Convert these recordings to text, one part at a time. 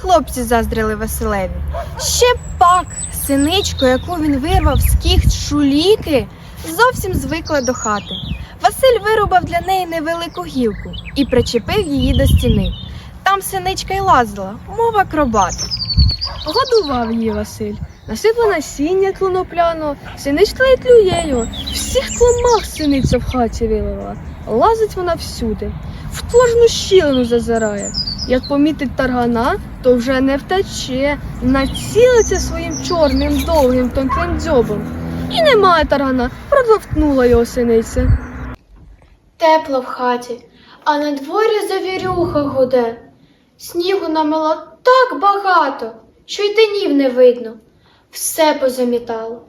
хлопці заздрили Василеві. Ще пак синичку, яку він вирвав з кіхт шуліки, зовсім звикла до хати. Василь вирубав для неї невелику гілку і причепив її до стіни. Там синичка й лазила, мов акробат. Годував її Василь. Насипав насіння клонопляного, синичка й тлює його. Всіх тломах синиця в хаті вилила. Лазить вона всюди, в кожну щілину зазирає. Як помітить таргана, то вже не втече, націлиться своїм чорним довгим тонким дзьобом. І немає таргана, продовтнула його синиця. Тепло в хаті, а на дворі завірюха гуде. Снігу намело так багато, що й тинів не видно. Все позамітало.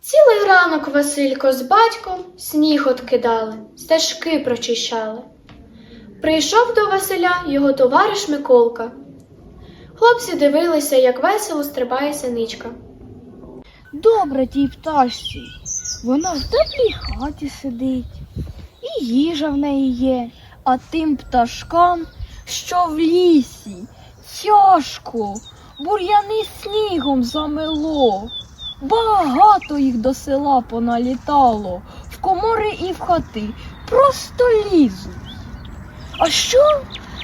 Цілий ранок Василько з батьком сніг откидали, стежки прочищали. Прийшов до Василя його товариш Миколка. Хлопці дивилися, як весело стрибає синичка. Добре тій пташці. Вона в теплій хаті сидить, і їжа в неї є, а тим пташкам, що в лісі, тяжко, бур'яни снігом замело. Багато їх до села поналітало, в комори і в хати, просто лізуть. А що,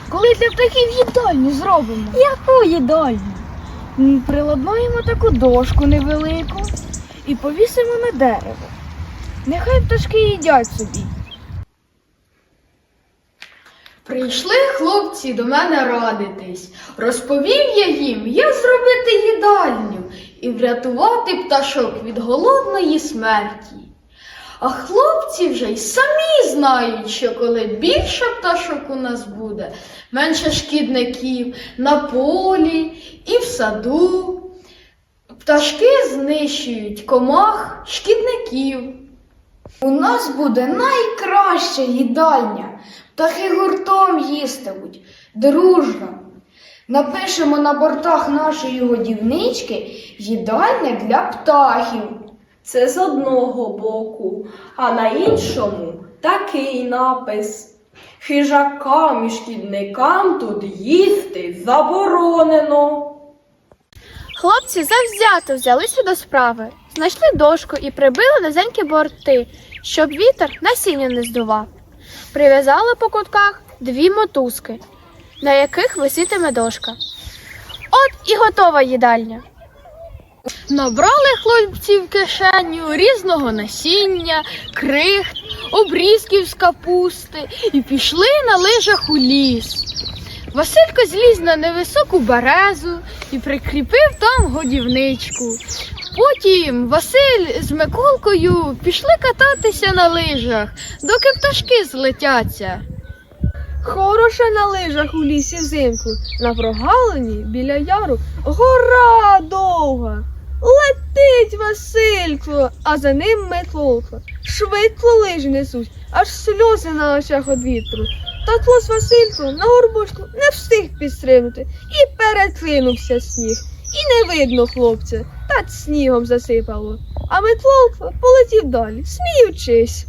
коли для птахів їдальню зробимо? Яку їдальню? М, Приладнаємо таку дошку невелику і повісимо на дерево. Нехай пташки їдять собі. Прийшли хлопці до мене радитись. Розповів я їм, як зробити їдальню і врятувати пташок від голодної смерті. А хлопці вже й самі знають, що коли більше пташок у нас буде, менше шкідників на полі і в саду. Пташки знищують комах, шкідників. У нас буде найкраща їдальня. Птахи гуртом їстимуть, дружно. Напишемо на бортах нашої годівнички їдальня для птахів. Це з одного боку, а на іншому такий напис. Хижакам і шкідникам тут їсти заборонено. Хлопці завзято взялися до справи, знайшли дошку і прибили низенькі борти, щоб вітер насіння не здував. Прив'язали по кутках дві мотузки, на яких висітиме дошка. От і готова їдальня. Набрали хлопці в кишеню різного насіння, крихт, обрізків з капусти і пішли на лижах у ліс. Василько зліз на невисоку березу і прикріпив там годівничку. Потім Василь з Миколкою пішли кататися на лижах, доки пташки злетяться. Хороше на лижах у лісі взимку, на прогалині біля яру гора довга. Летить Василько, а за ним Миколка. Швидко лижі несуть, аж сльози на очах від вітру. Та тлос Василько на горбочку не встиг підстрибнути і переклинувся сніг. І не видно хлопця, та снігом засипало. А Миколка полетів далі, сміючись.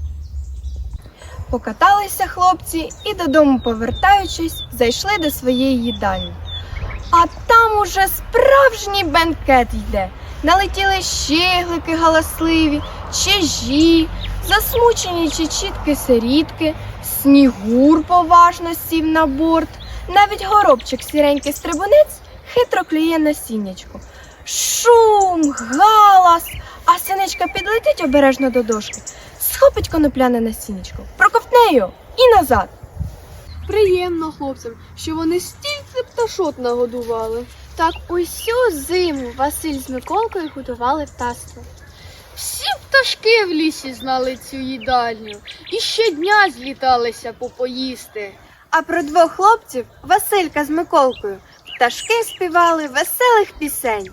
Покаталися хлопці і додому повертаючись, зайшли до своєї їдальні. А там уже справжній бенкет йде. Налетіли щеглики галасливі, чижі, засмучені чи чітки сирітки, снігур поважно сів на борт, навіть горобчик сіренький стрибунець хитро клює насіннячку. Шум, галас, а синичка підлетить обережно до дошки, схопить конопляне насіннячко, проковтне його і назад. Приємно хлопцям, що вони стільки пташот нагодували. Так усю зиму Василь з Миколкою готували птаство. Всі пташки в лісі знали цю їдальню і щодня зліталися попоїсти. А про двох хлопців Василька з Миколкою пташки співали веселих пісень.